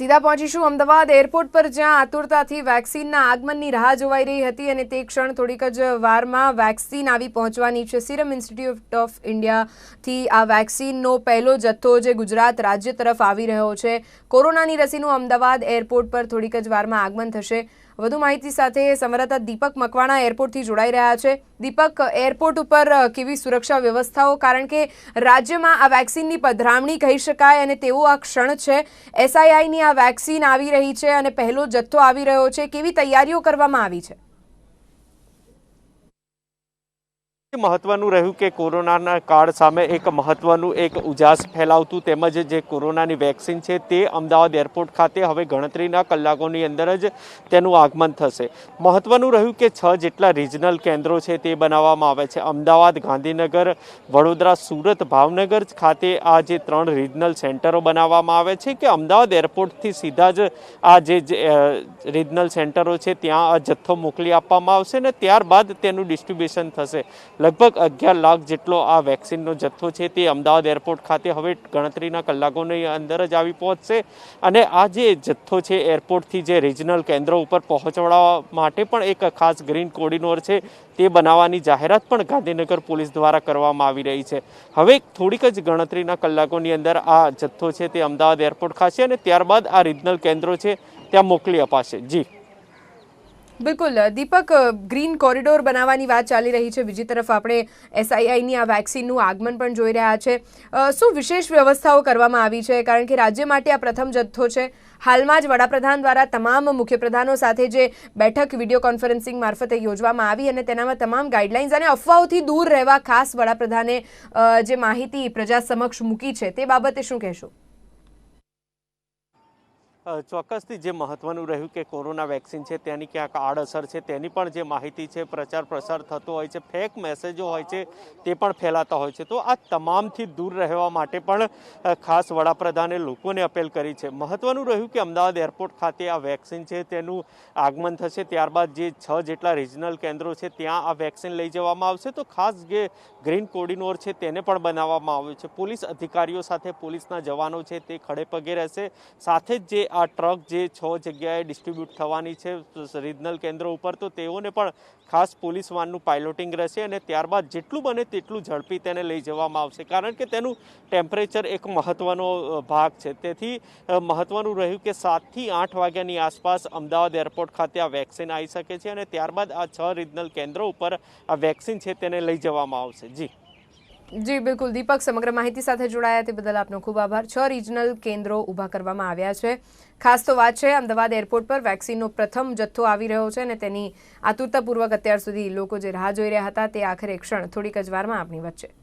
સીધા પહોંચીશું અમદાવાદ એરપોર્ટ પર, જ્યાં આતુરતાથી વેક્સિનના આગમનની રાહ જોવાઈ રહી હતી અને તે ક્ષણ થોડીક જ વારમાં વેક્સિન આવી પહોંચવાની છે. સિરમ ઇન્સ્ટિટ્યૂટ ઓફ ઇન્ડિયાથી આ વેક્સિનનો પહેલો જથ્થો જે ગુજરાત રાજ્ય તરફ આવી રહ્યો છે. કોરોનાની રસીનું અમદાવાદ એરપોર્ટ પર થોડીક જ વારમાં આગમન થશે. વધુ માહિતી સાથે સંવાદદાતા દીપક મકવાણા એરપોર્ટથી જોડાઈ રહ્યા છે. દીપક, એરપોર્ટ ઉપર કેવી સુરક્ષા વ્યવસ્થાઓ? કારણ કે રાજ્યમાં આ વેક્સિનની પધરામણી કહી શકાય અને તેવો આ ક્ષણ છે. એસઆઈઆઈની આ વેક્સિન આવી રહી છે અને પહેલો જથ્થો આવી રહ્યો છે. કેવી તૈયારીઓ કરવામાં આવી છે? મહત્વનું રહ્યું કે કોરોનાના કાળ સામે એક મહત્વનું એક ઉજાસ ફેલાવતું તેમજ જે કોરોનાની વેક્સિન છે તે અમદાવાદ એરપોર્ટ ખાતે હવે ગણતરીના કલાકોની અંદર જ તેનું આગમન થશે. મહત્વનું રહ્યું કે છ જેટલા રિજનલ કેન્દ્રો છે તે બનાવવામાં આવે છે. અમદાવાદ, ગાંધીનગર, વડોદરા, સુરત, ભાવનગર ખાતે આ જે ત્રણ રિજનલ સેન્ટરો બનાવવામાં આવે છે કે અમદાવાદ એરપોર્ટથી સીધા જ આ જે રિજનલ સેન્ટરો છે ત્યાં આ જથ્થો મોકલી આપવામાં આવશે ને ત્યારબાદ તેનું ડિસ્ટ્રીબ્યુશન થશે. લગભગ અગિયાર લાખ જેટલો આ વેક્સિનનો જથ્થો છે તે અમદાવાદ એરપોર્ટ ખાતે હવે ગણતરીના કલાકોની અંદર જ આવી પહોંચશે. અને આ જે જથ્થો છે એરપોર્ટથી જે રિજનલ કેન્દ્રો ઉપર પહોંચાડવા માટે પણ એક ખાસ ગ્રીન કોરિડોર છે તે બનાવવાની જાહેરાત પણ ગાંધીનગર પોલીસ દ્વારા કરવામાં આવી રહી છે. હવે થોડીક જ ગણતરીના કલાકોની અંદર આ જથ્થો છે તે અમદાવાદ એરપોર્ટ ખાશે અને ત્યારબાદ આ રિજનલ કેન્દ્રો છે ત્યાં મોકલી અપાશે. જી. બિલકુલ, દીપક ગ્રીન કોરિડોર બનાવવાની વાત ચાલી રહી છે. બીજી તરફ આપણે એસઆઈઆઈની આ વેક્સિનનું આગમન પણ જોઈ રહ્યા છે. શું વિશેષ વ્યવસ્થાઓ કરવામાં આવી છે? કારણ કે રાજ્ય માટે આ પ્રથમ જથ્થો છે. હાલમાં જ વડાપ્રધાન દ્વારા તમામ મુખ્યપ્રધાનો સાથે જે બેઠક વીડિયો કોન્ફરન્સિંગ મારફતે યોજવામાં આવી અને તેનામાં તમામ ગાઈડલાઇન્સ અને અફવાઓથી દૂર રહેવા ખાસ વડાપ્રધાને જે માહિતી પ્રજા સમક્ષ મૂકી છે, તે બાબતે શું કહેશો? ચોક્કસથી જે મહત્વનું રહ્યું કે કોરોના વેક્સિન છે, તેની ક્યાંક આડઅસર છે, તેની પણ જે માહિતી છે, પ્રચાર પ્રસાર થતો હોય છે, ફેક મેસેજો હોય છે, તે પણ ફેલાતા હોય છે. તો આ તમામથી દૂર રહેવા માટે પણ ખાસ વડાપ્રધાને લોકોને અપીલ કરી છે. મહત્વનું રહ્યું કે અમદાવાદ એરપોર્ટ ખાતે આ વેક્સિન છે, તેનું આગમન થશે. ત્યારબાદ જે છ જેટલા રિજનલ કેન્દ્રો છે, ત્યાં આ વેક્સિન લઈ જવામાં આવશે. તો ખાસ જે ગ્રીન કોરિડોર છે, તેને પણ બનાવવામાં આવ્યું છે. પોલીસ અધિકારીઓ સાથે પોલીસના જવાનો છે, તે ખડે પગે રહેશે. સાથે જ જે આ ટ્રક જે છ જગ્યાએ ડિસ્ટ્રીબ્યુટ થવાની છે રિજનલ કેન્દ્રો ઉપર, તો તેઓને પણ ખાસ પોલીસ વાનનું પાઇલોટિંગ રહેશે અને ત્યારબાદ જેટલું બને તેટલું ઝડપી તેને લઈ જવામાં આવશે. કારણ કે તેનું ટેમ્પરેચર એક મહત્વનો ભાગ છે. તેથી મહત્ત્વનું રહ્યું કે સાતથી આઠ વાગ્યાની આસપાસ અમદાવાદ એરપોર્ટ ખાતે આ વેક્સિન આવી શકે છે અને ત્યારબાદ આ છ રિજનલ કેન્દ્રો ઉપર આ વેક્સિન છે તેને લઈ જવામાં આવશે. જી. જી, બિલકુલ. દીપક, સમગ્ર માહિતી સાથે જોડાયા તે બદલ આપનો ખૂબ આભાર. છ રિજનલ કેન્દ્રો ઊભા કરવામાં આવ્યા છે. ખાસ તો વાત છે અમદાવાદ એરપોર્ટ પર. વેક્સિનનો પ્રથમ જથ્થો આવી રહ્યો છે અને તેની આતુરતાપૂર્વક અત્યાર સુધી લોકો જે રાહ જોઈ રહ્યા હતા તે આખરે ક્ષણ થોડીક જ વારમાં આપણી વચ્ચે